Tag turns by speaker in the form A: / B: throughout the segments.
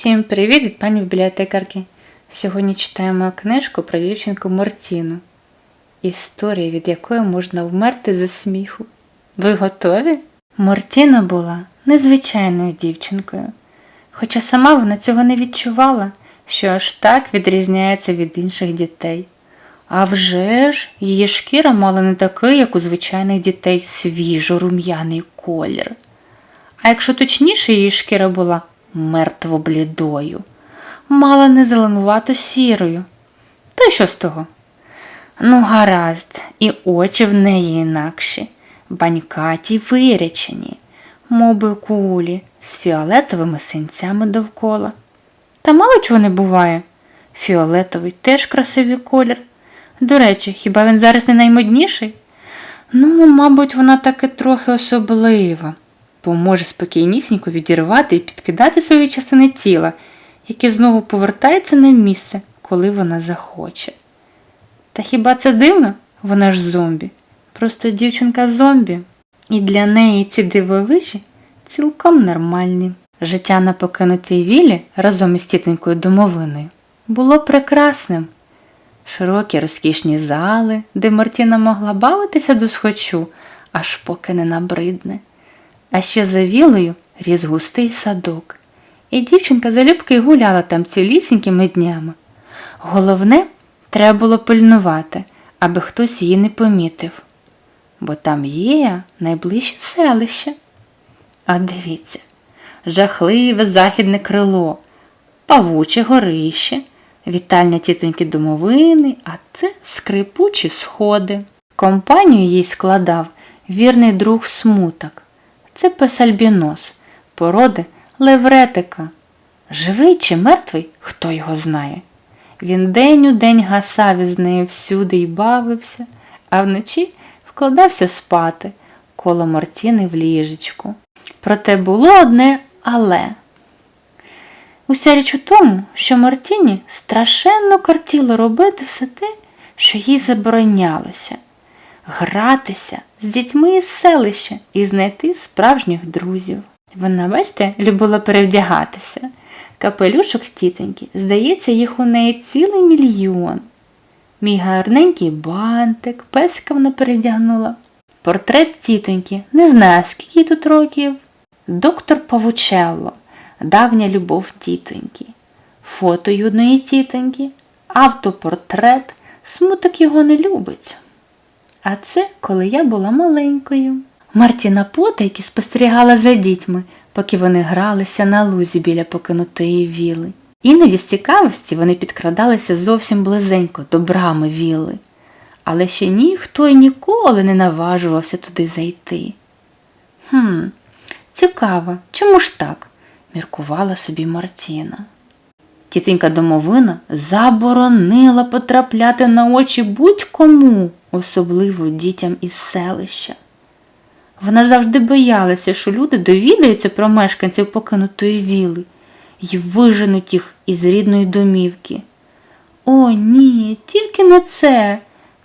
A: Всім привіт від пані бібліотекарки. Сьогодні читаємо книжку про дівчинку Мортіну. Історія, від якої можна вмерти за сміху. Ви готові? Мортіна була незвичайною дівчинкою, хоча сама вона цього не відчувала, що аж так відрізняється від інших дітей. А вже ж, її шкіра мала не такий, як у звичайних дітей, свіжо рум'яний колір. А якщо точніше, її шкіра була мертво блідою, мала не зеленувато сірою. Та й що з того? Ну, гаразд, і очі в неї інакші, банькаті вирячені, моби кулі, з фіолетовими синцями довкола. Та мало чого не буває. Фіолетовий теж красивий колір. До речі, хіба він зараз не наймодніший? Ну, мабуть, вона таки трохи особлива, бо може спокійнісінько відірвати і підкидати свої частини тіла, які знову повертаються на місце, коли вона захоче. Та хіба це дивно? Вона ж зомбі. Просто дівчинка зомбі. І для неї ці дивовижі цілком нормальні. Життя на покинутій вілі разом із тітонькою домовиною було прекрасним. Широкі розкішні зали, де Мартіна могла бавитися до схочу, аж поки не набридне. А ще за вілою ріс густий садок, і дівчинка залюбки гуляла там цілісінькими днями. Головне, треба було пильнувати, аби хтось її не помітив, бо там є найближче селище. А дивіться, жахливе західне крило, павуче горище, вітальня тітоньки домовини, а це скрипучі сходи. Компанію їй складав вірний друг смуток. Це пес Альбінос, породи левретика. Живий чи мертвий, хто його знає. Він день у день гасав із нею всюди й бавився, а вночі вкладався спати коло Мартіни в ліжечку. Проте було одне але. Уся річ у тому, що Мартіні страшенно кортіло робити все те, що їй заборонялося гратися з дітьми із селища і знайти справжніх друзів. Вона, бачите, любила перевдягатися. Капелюшок тітоньки, здається, їх у неї цілий мільйон. Мій гарненький бантик, песика вона перевдягнула. Портрет тітоньки, не знаю, скільки тут років. Доктор Павучелло, давня любов тітоньки, фото юної тітоньки, автопортрет, смуток його не любить. А це коли я була маленькою. Мартіна потайки спостерігала за дітьми, поки вони гралися на лузі біля покинутої віли. Іноді з цікавості вони підкрадалися зовсім близенько до брами віли, але ще ніхто й ніколи не наважувався туди зайти. Хм, цікаво, чому ж так? міркувала собі Мартіна. Тітенька домовина заборонила потрапляти на очі будь-кому, особливо дітям із селища. Вона завжди боялася, що люди довідаються про мешканців покинутої віли і виженуть їх із рідної домівки. О, ні, тільки не це.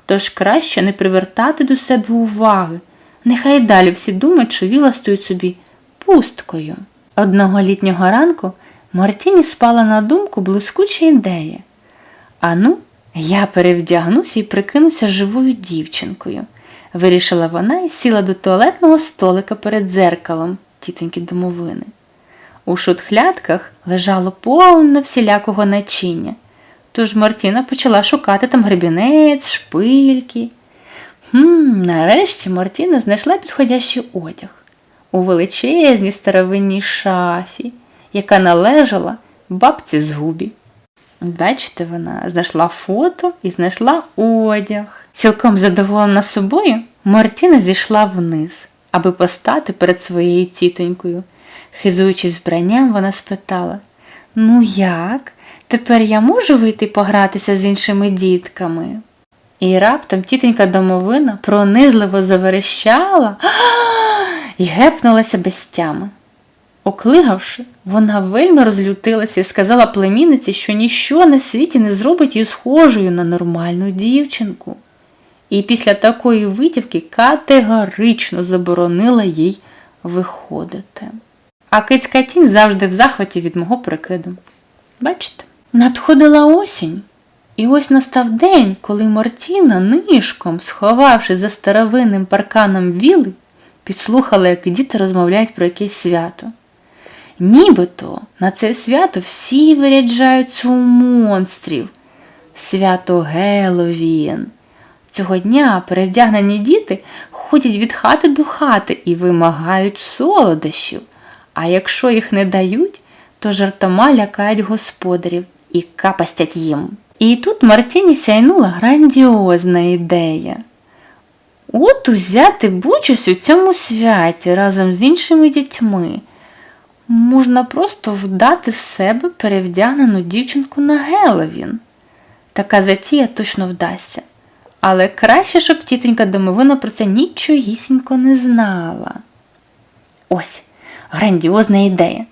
A: Тож краще не привертати до себе уваги. Нехай далі всі думають, що віла стоїть собі пусткою. Одного літнього ранку Мартіні спала на думку блискуча ідея. Ану, я перевдягнуся і прикинуся живою дівчинкою, вирішила вона і сіла до туалетного столика перед дзеркалом тітоньки домовини. У шутхлятках лежало повно всілякого начиння, тож Мартіна почала шукати там гребінець, шпильки. Хм, Нарешті Мартіна знайшла підходящий одяг у величезній старовинній шафі, яка належала бабці з губі. Бачите, вона знайшла фото і знайшла одяг. Цілком задоволена собою, Мартіна зійшла вниз, аби постати перед своєю тітонькою. Хизуючись збранням, вона спитала Ну як? Тепер я можу вийти погратися з іншими дітками? І раптом тітонька домовина пронизливо заверещала і гепнулася без тями. Оклигавши, вона вельми розлютилася і сказала племінниці, що ніщо на світі не зробить її схожою на нормальну дівчинку. І після такої витівки категорично заборонила їй виходити. А кицька тінь завжди в захваті від мого прикиду. Бачите? Надходила осінь. І ось настав день, коли Мартіна нишком, сховавшись за старовинним парканом віли, підслухала, як діти розмовляють про якесь свято. Нібито на це свято всі виряджаються у монстрів. Свято Геловін. Цього дня перевдягнені діти ходять від хати до хати і вимагають солодощів. А якщо їх не дають, то жартома лякають господарів і капастять їм. І тут Мартіні сяйнула грандіозна ідея. От узяти будь-щось у цьому святі разом з іншими дітьми. Можна просто вдати в себе перевдягнену дівчинку на Геловін. Така затія точно вдасться. Але краще, щоб тітонька домовина про це нічогісінько не знала. Ось грандіозна ідея.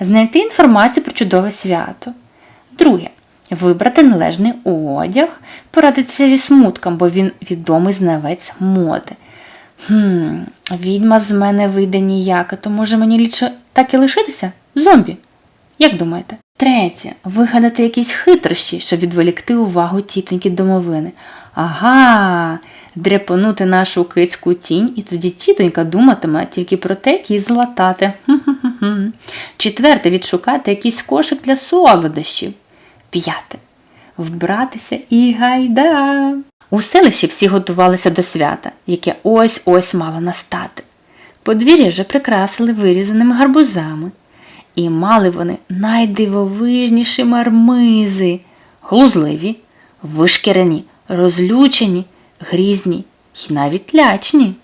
A: Знайти інформацію про чудове свято. Друге. Вибрати належний одяг, порадитися зі смутком, бо він відомий знавець моди. Хм, відьма з мене вийде ніяка, то може мені лічше так і лишитися? Зомбі. Як думаєте? Третє. Вигадати якісь хитрощі, щоб відволікти увагу тітоньки домовини. Ага, дряпанути нашу кицьку тінь, і тоді тітонька думатиме тільки про те, як її златати. Четверте, відшукати якийсь кошик для солодощів. П'яте. Вбратися і гайда. У селищі всі готувалися до свята, яке ось-ось мало настати. Подвір'я вже прикрасили вирізаними гарбузами, і мали вони найдивовижніші мармизи, глузливі, вишкірені, розлючені, грізні й навіть лячні.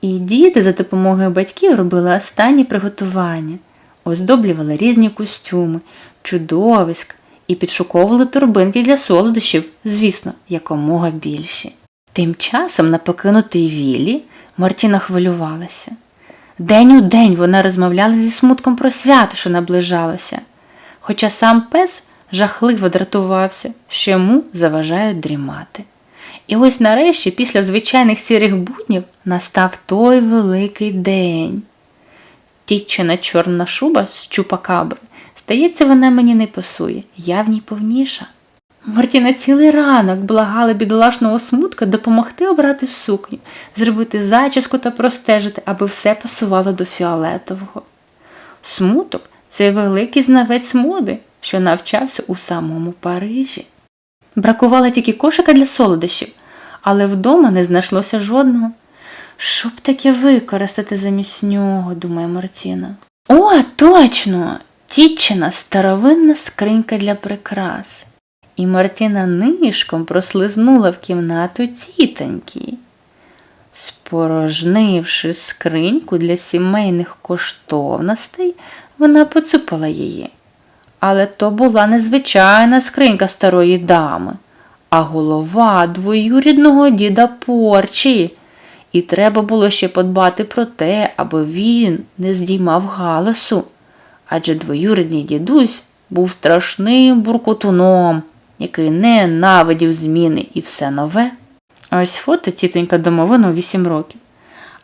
A: І діти за допомогою батьків робили останні приготування, оздоблювали різні костюми, чудовиськ і підшуковували торбинки для солодощів, звісно, якомога більші. Тим часом на покинутій віллі Мартіна хвилювалася. День у день вона розмовляла зі смутком про свято, що наближалося, хоча сам пес жахливо дратувався, що йому заважають дрімати. І ось нарешті, після звичайних сірих буднів, настав той великий день. Тітчина чорна шуба з чупакабри, здається, вона мені не пасує, я в ній повніша. Мартіна цілий ранок благала бідолашного смутка допомогти обрати сукню, зробити зачіску та простежити, аби все пасувало до фіолетового. Смуток це великий знавець моди, що навчався у самому Парижі. Бракувало тільки кошика для солодощів, але вдома не знайшлося жодного. Що б таке використати замість нього, думає Мартіна. О, точно! Тітчина старовинна скринька для прикрас. І Мартіна нишком прослизнула в кімнату тітоньки. Спорожнивши скриньку для сімейних коштовностей, вона поцупила її. Але то була незвичайна скринька старої дами, а голова двоюрідного діда Порчі. І треба було ще подбати про те, аби він не здіймав галасу. Адже двоюрідний дідусь був страшним буркотуном, який ненавидів зміни і все нове. Ось фото тітонька домовина у 8 років.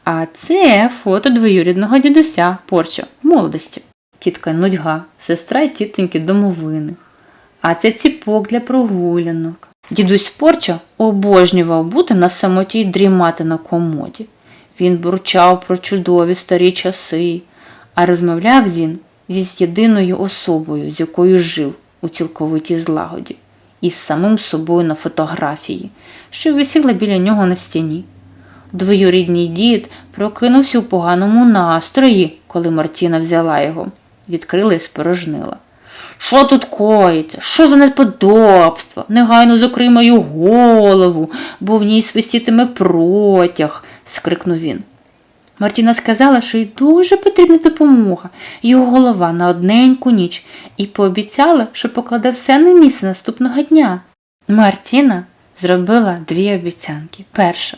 A: А це фото двоюрідного дідуся Порча молодості. Тітка нудьга, сестра й тітоньки домовини. А це ціпок для прогулянок. Дідусь Порча обожнював бути на самоті й дрімати на комоді. Він бурчав про чудові старі часи, а розмовляв він зі єдиною особою, з якою жив у цілковитій злагоді, і з самим собою на фотографії, що висіла біля нього на стіні. Двоюрідний дід прокинувся у поганому настрої, коли Мартіна взяла його, відкрила і спорожнила. Що тут коїться? Що за неподобство? Негайно закрий мою голову, бо в ній свистітиме протяг, скрикнув він. Мартіна сказала, що їй дуже потрібна допомога, його голова на одненьку ніч, і пообіцяла, що покладе все на місце наступного дня. Мартіна зробила дві обіцянки. Перша.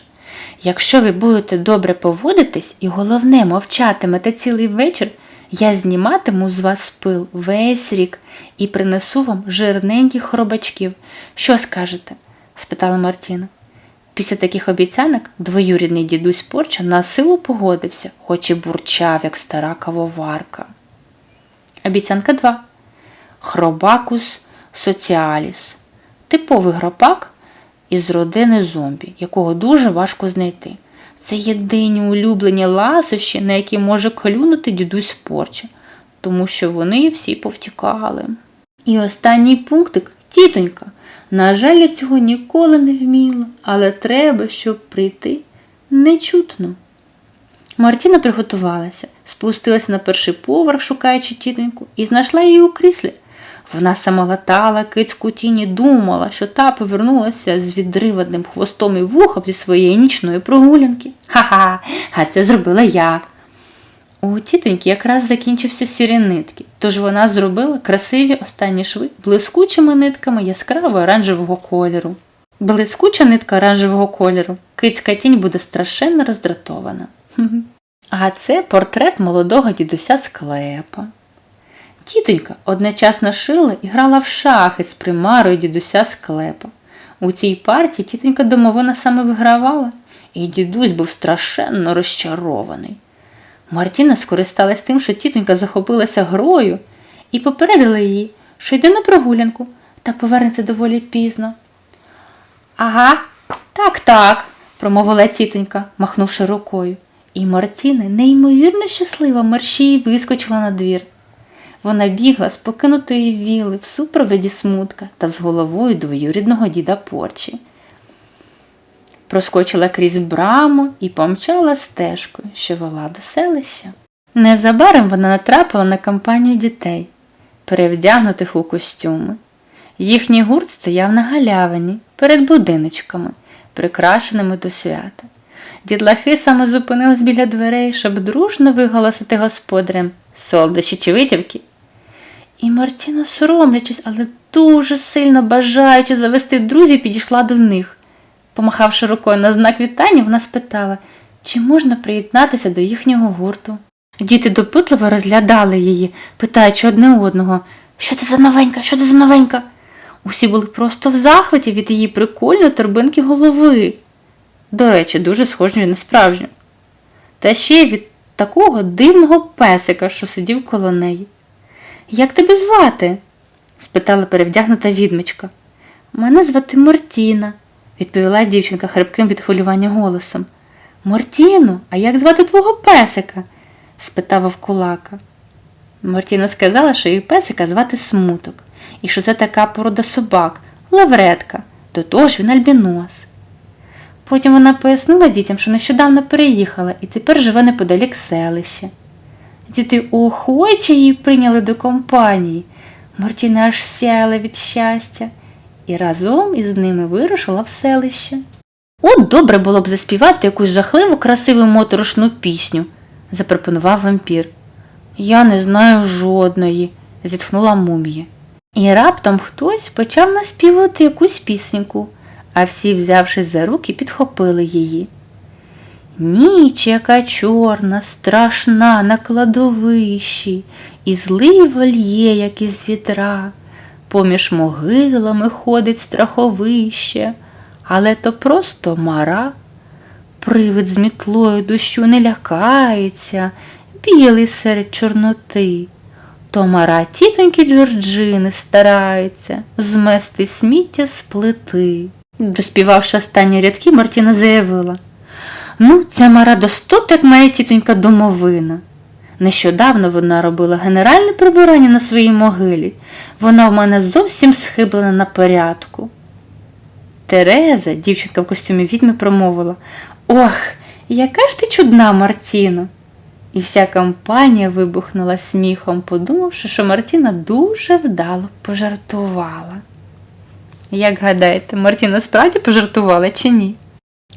A: Якщо ви будете добре поводитись і головне мовчатимете цілий вечір, я зніматиму з вас пил весь рік і принесу вам жирненьких хробачків. Що скажете? спитала Мартіна. Після таких обіцянок двоюрідний дідусь Порча на силу погодився, хоч і бурчав, як стара кавоварка. Обіцянка 2. Хробакус соціаліс. Типовий гропак із родини зомбі, якого дуже важко знайти. Це єдині улюблені ласощі, на які може клюнути дідусь Порча, тому що вони всі повтікали. І останній пунктик тітонька. На жаль, я цього ніколи не вміла, але треба, щоб прийти нечутно. Мартіна приготувалася, спустилася на перший поверх, шукаючи тітоньку, і знайшла її у кріслі. Вона самолатала кицьку тіні, думала, що та повернулася з відриваним хвостом і вухом зі своєї нічної прогулянки. Ха-ха, а це зробила я. У тітоньки якраз закінчився сірі нитки, тож вона зробила красиві останні шви блискучими нитками яскраво оранжевого кольору. Блискуча нитка оранжевого кольору, кицька тінь буде страшенно роздратована. А це портрет молодого дідуся склепа. Тітонька одночасно шила і грала в шахи з примарою дідуся склепа. У цій партії тітонька домовина саме вигравала, і дідусь був страшенно розчарований. Мартіна скористалась тим, що тітонька захопилася грою і попередила її, що йде на прогулянку та повернеться доволі пізно. Ага, так, так, промовила тітонька, махнувши рукою. І Мартіна, неймовірно щаслива, мерщій вискочила на двір. Вона бігла з покинутої віли в супроводі смутка та з головою двоюрідного діда Порчі. Проскочила крізь браму і помчала стежкою, що вела до селища. Незабаром вона натрапила на компанію дітей, перевдягнутих у костюми. Їхній гурт стояв на галявині перед будиночками, прикрашеними до свята. Дідлахи саме зупинились біля дверей, щоб дружно виголосити господарям солодощі чи витівки. І Мартіна, соромлячись, але дуже сильно бажаючи завести друзів, підійшла до них. Помахавши рукою на знак вітання, вона спитала, чи можна приєднатися до їхнього гурту. Діти допитливо розглядали її, питаючи одне одного, що це за новенька, що це за новенька. Усі були просто в захваті від її прикольної торбинки голови. До речі, дуже схожої на справжню. Та ще й від такого дивного песика, що сидів коло неї. Як тебе звати? спитала перевдягнута відмичка. Мене звати Мартіна, відповіла дівчинка хрипким від хвилювання голосом. Мартіно, а як звати твого песика? спитав Вовкулака. Мартіна сказала, що її песика звати Смуток, і що це така порода собак, лавретка, до того ж він альбінос. Потім вона пояснила дітям, що нещодавно переїхала і тепер живе неподалік селища. Діти охоче її прийняли до компанії. Мартіна аж сяяла від щастя і разом із ними вирушила в селище. От добре було б заспівати якусь жахливу, красиву моторошну пісню, запропонував вампір. Я не знаю жодної, зітхнула мумія. І раптом хтось почав наспівати якусь пісеньку, а всі, взявшись за руки, підхопили її. Ніч, яка чорна, страшна на кладовищі, і злий вольє, як із вітра, поміж могилами ходить страховище, але то просто мара. Привид з мітлою дощу не лякається, білий серед чорноти. То мара тітоньки Джорджини старається змести сміття з плити. Доспівавши останні рядки, Мартіна заявила. Ну, ця мара достот, як моя тітонька домовина. Нещодавно вона робила генеральне прибирання на своїй могилі. Вона в мене зовсім схиблена на порядку. Тереза, дівчинка в костюмі відьми, промовила Ох, яка ж ти чудна, Мартіно. І вся компанія вибухнула сміхом, подумавши, що Мартіна дуже вдало пожартувала. Як гадаєте, Мартіна справді пожартувала чи ні?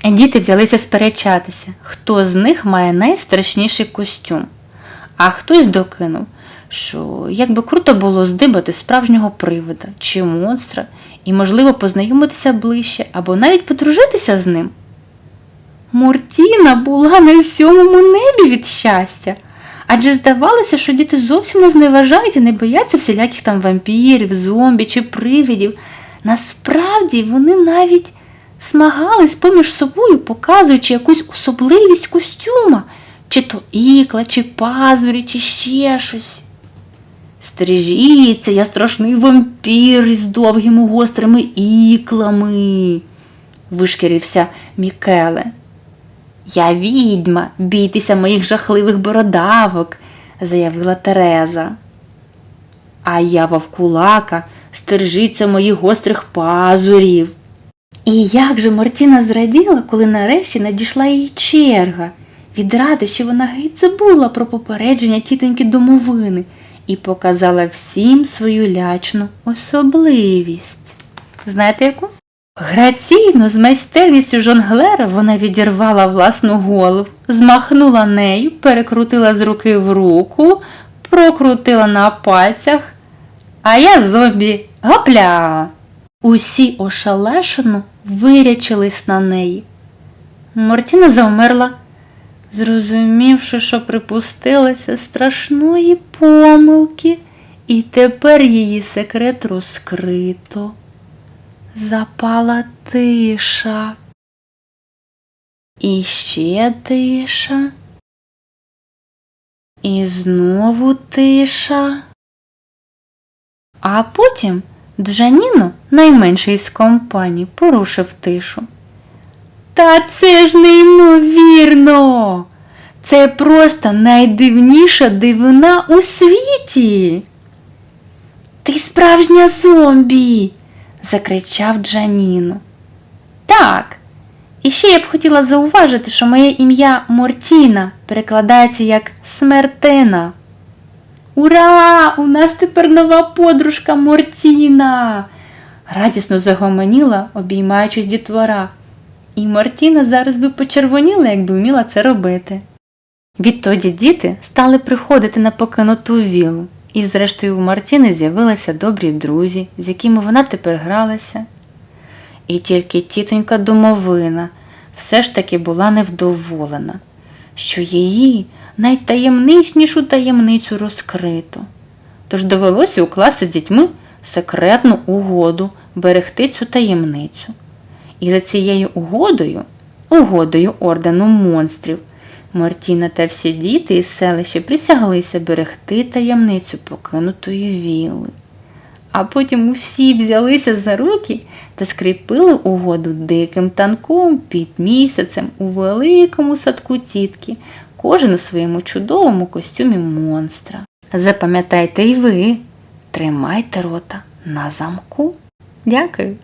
A: Діти взялися сперечатися, хто з них має найстрашніший костюм, а хтось докинув, що як би круто було здибати справжнього привида чи монстра і, можливо, познайомитися ближче або навіть подружитися з ним. Мортіна була на сьомому небі від щастя, адже здавалося, що діти зовсім не зневажають і не бояться всіляких там вампірів, зомбі чи привидів. Насправді вони навіть смагались поміж собою, показуючи якусь особливість костюма, чи то ікла, чи пазурі, чи ще щось. Стережіться, я страшний вампір із довгими гострими іклами, вишкірився Мікеле. Я відьма, бійтеся моїх жахливих бородавок, заявила Тереза. А я вовкулака, стережіться моїх гострих пазурів. І як же Мартіна зраділа, коли нарешті надійшла її черга. Від радощі вона геть забула про попередження тітоньки домовини і показала всім свою лячну особливість. Знаєте яку? Граційно, з майстерністю жонглера вона відірвала власну голову, змахнула нею, перекрутила з руки в руку, прокрутила на пальцях, а я зомбі гопля. Усі ошалешено вирячились на неї. Мортіна завмерла, зрозумівши, що припустилася страшної помилки, і тепер її секрет розкрито. Запала тиша. І ще тиша. І знову тиша. А потім Джаніно, найменший із компанії, порушив тишу. Та це ж неймовірно. Це просто найдивніша дивина у світі. Ти справжня зомбі, закричав Джаніно. Так. І ще я б хотіла зауважити, що моє ім'я Мортіна перекладається як смертина. Ура! У нас тепер нова подружка Мортіна. радісно загомоніла, обіймаючись дітвора. І Мартіна зараз би почервоніла, якби вміла це робити. Відтоді діти стали приходити на покинуту віллу, і зрештою у Мартіни з'явилися добрі друзі, з якими вона тепер гралася. І тільки тітонька домовина все ж таки була невдоволена, що її найтаємничнішу таємницю розкрито. Тож довелося укласти з дітьми секретну угоду берегти цю таємницю. І за цією угодою, угодою ордену монстрів, Мартіна та всі діти із селища присяглися берегти таємницю покинутої вілли. А потім усі взялися за руки та скріпили угоду диким танком під місяцем у великому садку тітки, кожен у своєму чудовому костюмі монстра. Запам'ятайте й ви, тримайте рота на замку. Дякую.